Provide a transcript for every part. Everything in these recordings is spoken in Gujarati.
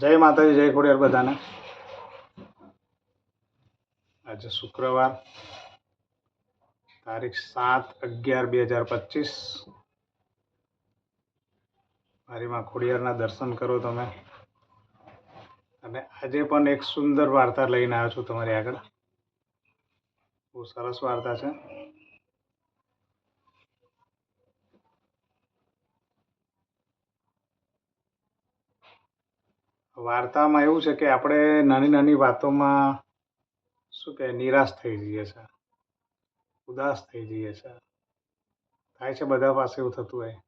જય માતાજી, જય ખોડિયાર બધાને. આજે શુક્રવાર, તારીખ સાત અગિયાર બે હજાર પચીસ. મારી માં ખોડિયારના દર્શન કરો તમે. અને આજે પણ એક સુંદર વાર્તા લઈને આવ્યો છું તમારી આગળ. બહુ સરસ વાર્તા છે. વાર્તામાં એવું છે કે આપણે નાની નાની વાતોમાં શું કહે નિરાશ થઈ જઈએ છે, ઉદાસ થઈ જઈએ છે. થાય છે બધા પાસે એવું થતું હોય.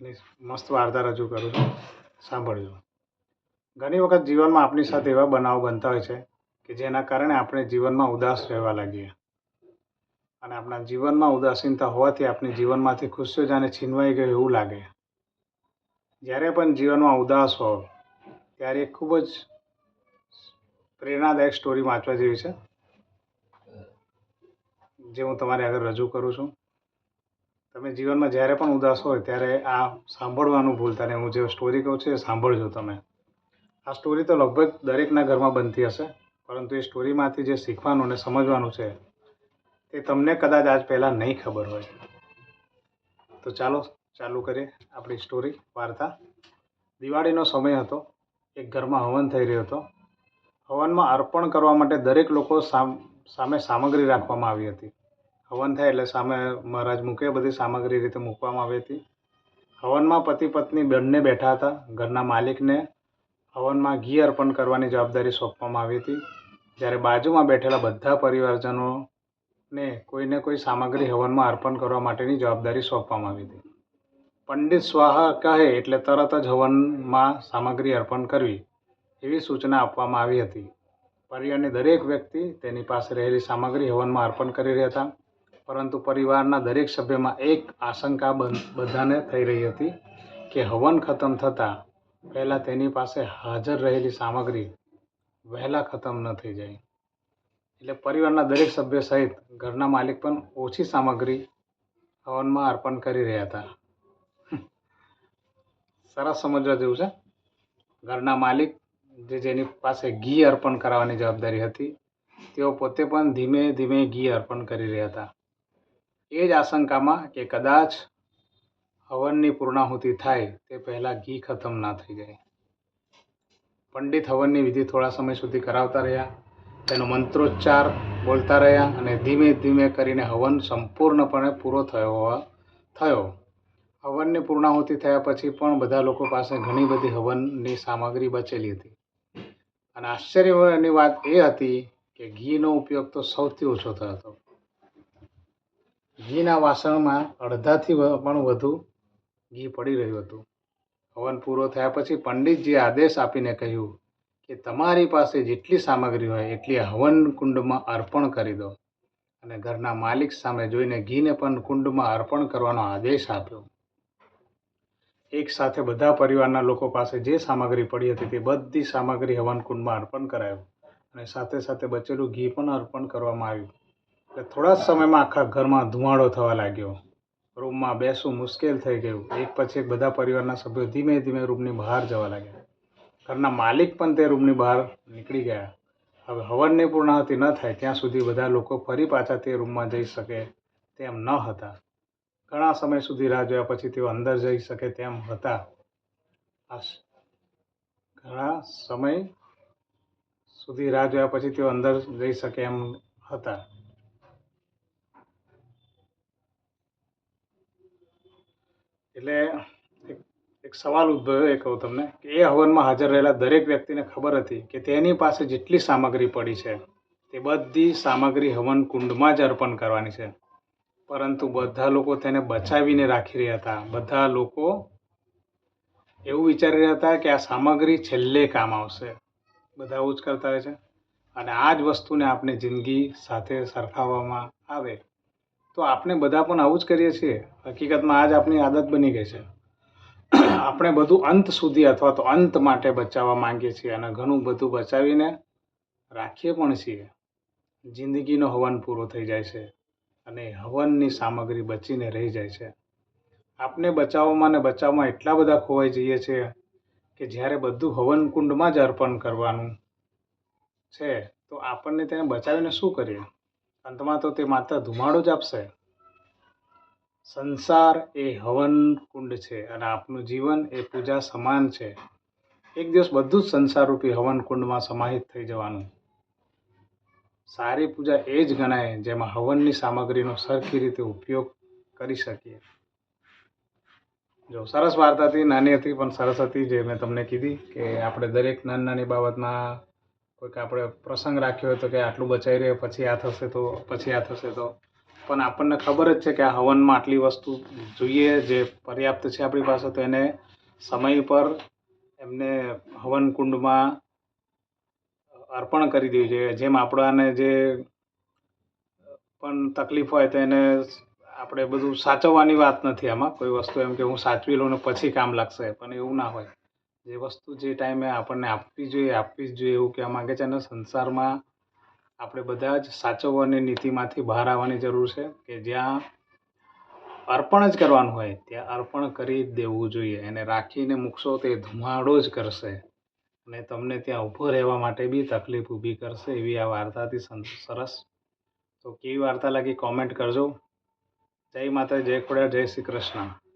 એની મસ્ત વાર્તા રજૂ કરું છું. સાંભળજો. ઘણી વખત જીવનમાં આપણી સાથે એવા બનાવો બનતા હોય છે કે જેના કારણે આપણે જીવનમાં ઉદાસ રહેવા લાગીએ. અને આપણા જીવનમાં ઉદાસીનતા હોવાથી આપણી જીવનમાંથી ખુશીઓ જાણે છીનવાઈ ગયો એવું લાગે. જ્યારે પણ જીવનમાં ઉદાસ હો ત્યારે ખૂબ જ પ્રેરણાદાયક સ્ટોરી વાંચવા જેવી છે, જે હું તમારી આગળ રજૂ કરું છું. તમે જીવનમાં જ્યારે પણ ઉદાસ હોય ત્યારે આ સાંભળવાનું ભૂલતા નહીં હું જે સ્ટોરી કહું છું એ સાંભળજો તમે. આ સ્ટોરી તો લગભગ દરેકના ઘરમાં બનતી હશે, પરંતુ એ સ્ટોરીમાંથી જે શીખવાનું અને સમજવાનું છે તે તમને કદાચ આજ પહેલાં નહીં ખબર હોય. તો ચાલો, ચાલુ કરીએ આપણી સ્ટોરી વાર્તા. દિવાળીનો સમય હતો, એક ઘરમાં હવન થઈ રહ્યો હતો. હવનમાં અર્પણ કરવા માટે દરેક લોકો સામે સામગ્રી રાખવામાં આવી હતી. હવન થાય એટલે સામે મહારાજ મૂકે, બધી સામગ્રી રીતે મૂકવામાં આવી હતી. હવનમાં પતિ પત્ની બંને બેઠા હતા, ઘરના માલિકને હવનમાં ઘી અર્પણ કરવાની જવાબદારી સોંપવામાં આવી હતી. જ્યારે બાજુમાં બેઠેલા બધા પરિવારજનોને કોઈને કોઈ સામગ્રી હવનમાં અર્પણ કરવા માટેની જવાબદારી સોંપવામાં આવી હતી. પંડિત સ્વાહા કહે, એટલે તરત જ હવનમાં સામગ્રી અર્પણ કરવી, એવી સૂચના આપવામાં આવી હતી. પરિવારની દરેક વ્યક્તિ તેની પાસે રહેલી સામગ્રી હવનમાં અર્પણ કરી રહ્યા હતા. પરંતુ પરિવારના દરેક સભ્યમાં એક આશંકા બધાને થઈ રહી હતી કે હવન ખતમ થતાં પહેલાં તેની પાસે હાજર રહેલી સામગ્રી વહેલા ખતમ ન થઈ જાય. એટલે પરિવારના દરેક સભ્ય સહિત ઘરના માલિક પણ ઓછી સામગ્રી હવનમાં અર્પણ કરી રહ્યા હતા. સરસ સમજવા જેવું છે. ઘરના માલિક જે જેની પાસે ઘી અર્પણ કરાવવાની જવાબદારી હતી, તેઓ પોતે પણ ધીમે ધીમે ઘી અર્પણ કરી રહ્યા હતા. એ જ આશંકામાં કે કદાચ હવનની પૂર્ણાહુતિ થાય તે પહેલાં ઘી ખતમ ના થઈ જાય. પંડિત હવનની વિધિ થોડા સમય સુધી કરાવતા રહ્યા, તેનો મંત્રોચ્ચાર બોલતા રહ્યા અને ધીમે ધીમે કરીને હવન સંપૂર્ણપણે પૂરો થયો થયો. હવનની પૂર્ણાહુતિ થયા પછી પણ બધા લોકો પાસે ઘણી બધી હવનની સામગ્રી બચેલી હતી. અને આશ્ચર્યની વાત એ હતી કે ઘીનો ઉપયોગ તો સૌથી ઓછો થયો હતો. ઘીના વાસણમાં અડધાથી પણ વધુ ઘી પડી રહ્યું હતું. હવન પૂરો થયા પછી પંડિતજીએ આદેશ આપીને કહ્યું કે તમારી પાસે જેટલી સામગ્રી હોય એટલી હવન કુંડમાં અર્પણ કરી દો. અને ઘરના માલિક સામે જોઈને ઘીને પણ કુંડમાં અર્પણ કરવાનો આદેશ આપ્યો. એક સાથે બધા પરિવારના લોકો પાસે જે સામગ્રી પડી હતી તે બધી સામગ્રી હવન કુંડમાં અર્પણ કરાયું અને સાથે સાથે બચેલું ઘી પણ અર્પણ કરવામાં આવ્યું. એટલે થોડા સમયમાં આખા ઘરમાં ધુમાડો થવા લાગ્યો. રૂમમાં બેસવું મુશ્કેલ થઈ ગયું. એક પછી એક બધા પરિવારના સભ્યો ધીમે ધીમે રૂમની બહાર જવા લાગ્યા. ઘરના માલિક પણ તે રૂમની બહાર નીકળી ગયા. હવે હવનની પૂર્ણાહુતિ ન થાય. ત્યાં સુધી બધા લોકો ફરી પાછા તે રૂમમાં જઈ શકે તેમ ન હતા. ઘણા સમય સુધી રાહ જોયા પછી તેઓ અંદર જઈ શકે તેમ હતા. ઘણા સમય સુધી રાહ જોયા પછી તેઓ અંદર જઈ શકે એમ હતા. એટલે એક સવાલ ઉદ્ભવ્યો એ કહું તમને કે એ હવનમાં હાજર રહેલા દરેક વ્યક્તિને ખબર હતી કે તેની પાસે જેટલી સામગ્રી પડી છે, તે બધી સામગ્રી હવન કુંડમાં જ અર્પણ કરવાની છે. પરંતુ બધા લોકો તેને બચાવીને રાખી રહ્યા હતા. બધા લોકો એવું વિચારી રહ્યા હતા કે આ સામગ્રી છેલ્લે કામ આવશે. બધા એવું જ કરતા હોય છે. અને આ જ વસ્તુને આપણે જિંદગી સાથે સરખાવવામાં આવે. તો આપણે બધા પણ આવું જ કરીએ છીએ. હકીકતમાં આજ આપણી આદત બની ગઈ છે. આપણે બધું અંત સુધી અથવા તો અંત માટે બચાવવા માંગીએ છીએ અને ઘણું બધું બચાવીને રાખીએ પણ છીએ. જિંદગીનો હવન પૂરો થઈ જાય છે અને હવનની સામગ્રી બચીને રહી જાય છે. આપણે બચાવવામાં ને બચાવમાં એટલા બધા ખોવાઈ જઈએ છીએ કે જ્યારે બધું હવન કુંડમાં જ અર્પણ કરવાનું છે, તો આપણને તેને બચાવીને શું કરીએ? અંતમાં તો તે માત્ર ધુમાડો જ આપશે. સંસાર એ હવન કુંડ છે અને આપનું જીવન એ પૂજા સમાન છે. એક દિવસ બધું જ સંસારરૂપી હવન કુંડમાં સમાહિત થઈ જવાનું. સારી પૂજા એ જ ગણાય જેમાં હવનની સામગ્રીનો સરખી રીતે ઉપયોગ કરી શકીએ. જો સરસ વાર્તા હતી નાની હતી, પણ સરસ હતી જે મેં તમને કીધી કે આપણે દરેક નાની નાની બાબતમાં કોઈક આપણે પ્રસંગ રાખ્યો હોય તો કે આટલું બચાવી રહે પછી આ થશે તો, પછી આ થશે તો. પણ આપણને ખબર જ છે કે આ હવનમાં આટલી વસ્તુ જોઈએ, જે પર્યાપ્ત છે આપણી પાસે, તો એને સમય પર એમને હવન કુંડમાં અર્પણ કરી દેવી જોઈએ. જેમ આપણાને જે પણ તકલીફ હોય તો એને આપણે બધું સાચવવાની વાત નથી આમાં. કોઈ વસ્તુ એમ કે હું સાચવી લઉં ને પછી કામ લાગશે, પણ એવું ના હોય. જે વસ્તુ જે ટાઈમે આપણને આપવી જોઈએ, આપવી જ જોઈએ એવું કહેવા માગે છે અને સંસારમાં આપણે બધા જ સાચવવાની નીતિમાંથી બહાર આવવાની જરૂર છે કે જ્યાં અર્પણ જ કરવાનું હોય, ત્યાં અર્પણ કરી જ દેવું જોઈએ એને રાખીને મૂકશો તે ધુમાડો જ કરશે અને તમને ત્યાં ઊભો રહેવા માટે બી તકલીફ ઊભી કરશે એવી આ વાર્તાથી સરસ. તો કેવી વાર્તા લાગી? કોમેન્ટ કરજો. જય માતા જય ખોડા જય શ્રી કૃષ્ણ.